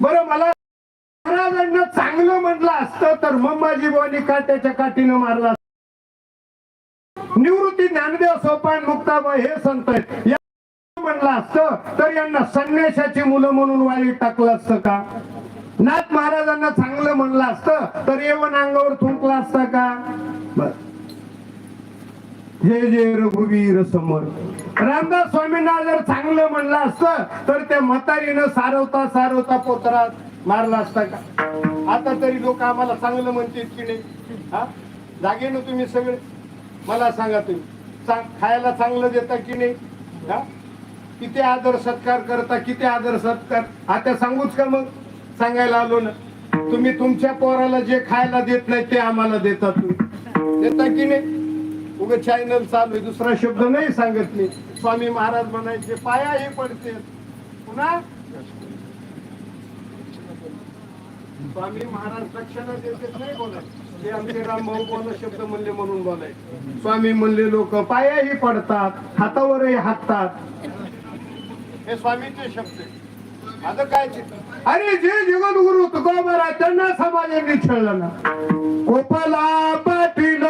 बरं मला महाराजांना चांगलं म्हटलं असतं तर मम्माजी बुवानी काट्याच्या काठीनं मारला निवृत्ती ज्ञानदेव सोपान मुक्ताबाई हे संत या म्हणलं असतं तर यांना संन्यासाची मुलं म्हणून वाळीत टाकलं असतं का? नाथ महाराजांना चांगलं म्हणलं असतं तर येवन अंगावर थुंकलं असतं का? जय जय रघुवीर समर्थ रामदास स्वामींना जर चांगलं म्हणलं असतं तर त्या म्हातारीनं सारवता सारवता पोतरात मारला असता का? आता तरी लोक आम्हाला चांगलं म्हणतील की नाही? हा? जागे ना तुम्ही सगळे मला सांगा तुम्ही चांग खायला चांगलं देता की नाही? हा? किती आदर सत्कार करता किती आदर सत्कार? आता सांगूच का मग? सांगायला आलो ना. तुम्ही तुमच्या पोराला जे खायला देत नाही ते आम्हाला देता तुम्ही. देता की नाही? उग चॅनल चालू आहे दुसरा शब्द नाही सांगत मी. स्वामी महाराज म्हणायचे पायाही पडते. पुन्हा? स्वामी महाराज रक्षणा देते नाही बोलत. ते आमचे रामभाऊ बोला शब्द म्हणले म्हणून बोलाय. स्वामी म्हणले लोक पायाही पडतात हातावरही हाकतात हे स्वामीचे शब्द आहे. आता काय ते? अरे जे जीवन जगद्गुरु तुकोबरा त्यांना समाजाने छळलं ना. कोपला पाटील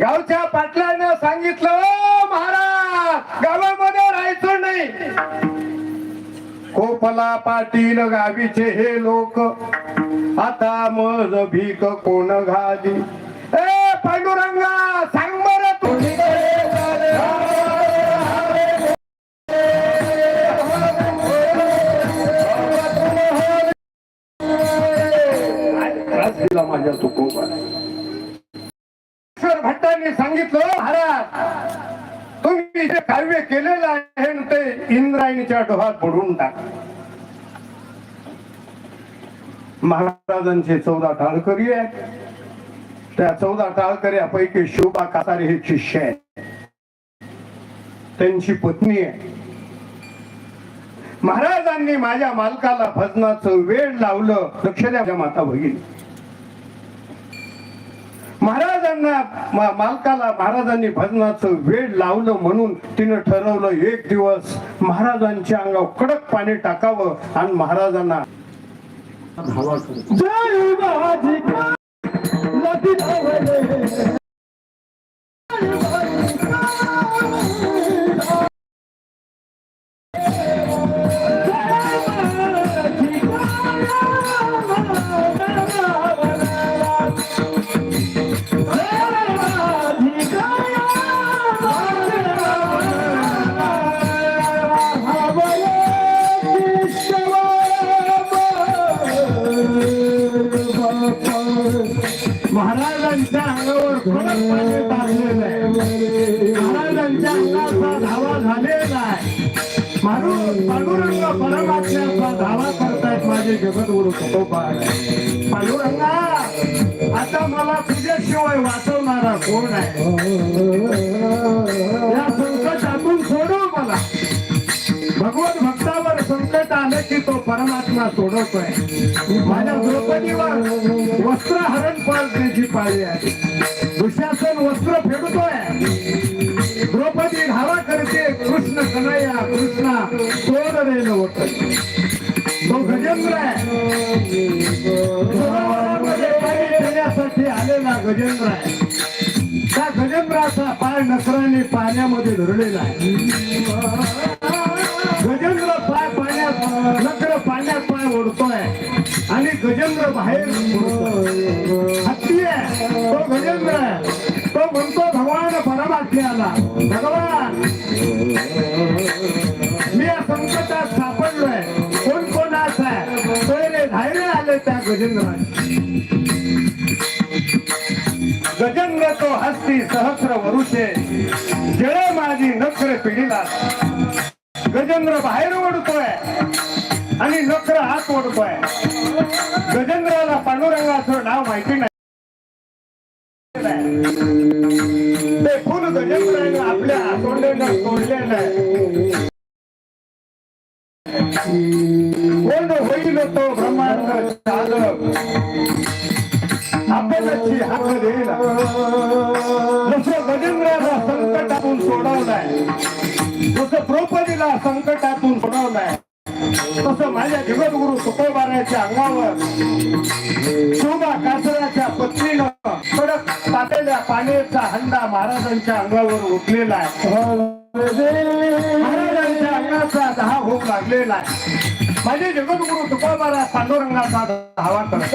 गावच्या पाटलानं सांगितलं महाराज गावामध्ये राहायचं नाही. कोपला पाटील गावीचे हे लोक आता मज भीक कोण घाली? ए पांडुरंगा कर्तव्य केलेलं आहे ते इंद्रायणीच्या डोहात बुडून टाक महाराजांचे चौदा टाळकरी आहे त्या चौदा टाळकऱ्यापैकी शोभा कासारे हे शिष्य आहे त्यांची पत्नी आहे. महाराजांनी माझ्या मालकाला भजनाचं वेळ लावलं लक्ष द्या माता भगिनी. महाराजांना मा- मालकाला महाराजांनी भजनाचं वेळ लावलं म्हणून तिनं ठरवलं एक दिवस महाराजांच्या अंगावर कडक पाणी टाकावं आणि महाराजांना महाराजांच्या अंगावर कडक पाणी टाकलेलं आहे. महाराजांच्या अंगाचा धावा झालेला आहे. मारू पांडुरंग परमात्म्याचा धावा करतायत माझे जगद्गुरु तुकोबा पांडुरंगा आता मला तुझ्याशिवाय वाचवणारा कोण आहे? संकट की तो परमात्मा सोडवतोय माझ्या द्रौपदीवर वस्त्र हरण पाळण्याची पाळी आहे. दुशासन वस्त्र फेडतोय. द्रौपदी धावा करते कृष्ण कन्हैया कृष्णा सोड रेल होत. तो गजेंद्र आहे. आलेला गजेंद्र आहे. त्या गजेंद्राचा पाय नकराने पाण्यामध्ये धरलेला आहे. गजेंद्र बाहेर. हत्ती आहे. तो गजेंद्र तो म्हणतो भगवान परमात्मा आपल्याला भगवान मी या संकटात सापडलोय. कोण कोणाचा आहे? सोयरे धायरे आले त्या गजेंद्रात गजंग तो हस्ती सहस्र वरुषे जळ माझी नखरे पिढीला. गजेंद्र बाहेर ओढतोय आणि नखर हात ओढतोय. गजेंद्राला पांडुरंगाचं नाव माहिती नाही. ते फुल गजेंद्राने आपल्या हातोंडेनं तोडलेलं आहे. कोण होईल तो ब्रह्मांड चालक आपल्याची हात देईल. जसं गजेंद्राला संकटातून सोडवलाय. जसं द्रौपदीला संकटातून सोडवलाय. तसं माझ्या जगद्गुरु तुकोबाराच्या अंगावर शोभा कासराच्या पत्नीनं कडक तातेल्या पाण्याचा हंडा महाराजांच्या अंगावर उठलेला आहे. महाराजांच्या अंगाचा दहा होऊ लागलेला आहे. माझे जगद्गुरु तुकोबारा पांडुरंगाचा धावा करत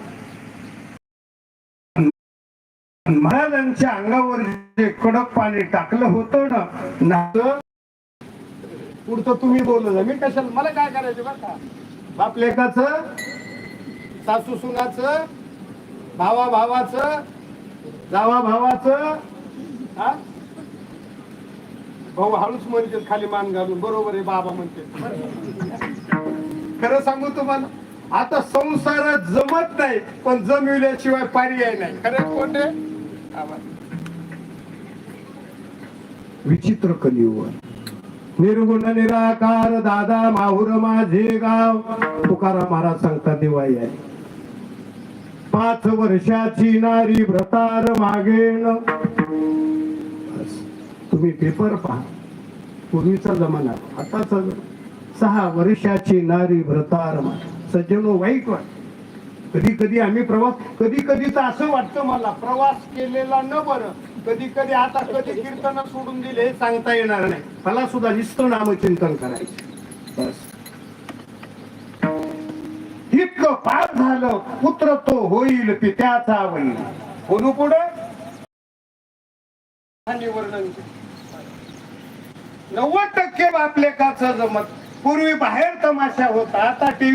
त्यांच्या अंगावर जे कडक पाणी टाकलं होतं ना पुढचं तुम्ही बोललं मी कशाला मला काय करायचं बरं का? बाप लेकाचं सासू सुनाचं भावा भावाचं जावा भावाचं भाऊ हळूच म्हणते खाली मान घालून. बरोबर आहे बाबा म्हणते. खरं सांगू तुम्हाला आता संसारात जमत नाही पण जमविल्याशिवाय पर्याय नाही. खरं कोणते? विचित्र कलियुग. निर्गुण निराकार दादा माहुर माझे गाव. तुकाराम महाराज सांगता दिवाळी आहे पाच वर्षाची नारी व्रतार मागेन. तुम्ही पेपर पहा. पूर्वीचा जमाना आताचा सहा वर्षाची नारी व्रतार सज्जनो वाईट वाट. कधी कधी आम्ही प्रवास कधी कधीच असं वाटतं मला प्रवास केलेला न बरं कधी कधी आता कधी कीर्तन सोडून दिले हे सांगता येणार नाही. मला सुद्धा निस्त नामचिंतन करायचं. बस. इतकं पार झालं पुत्र तो होईल पित्याचा होईल कोणू पुढे? वर्णन नव्वद टक्के बापलेकाचं जमत. पूर्वी बाहेर तमाशा होता आता टीव्ही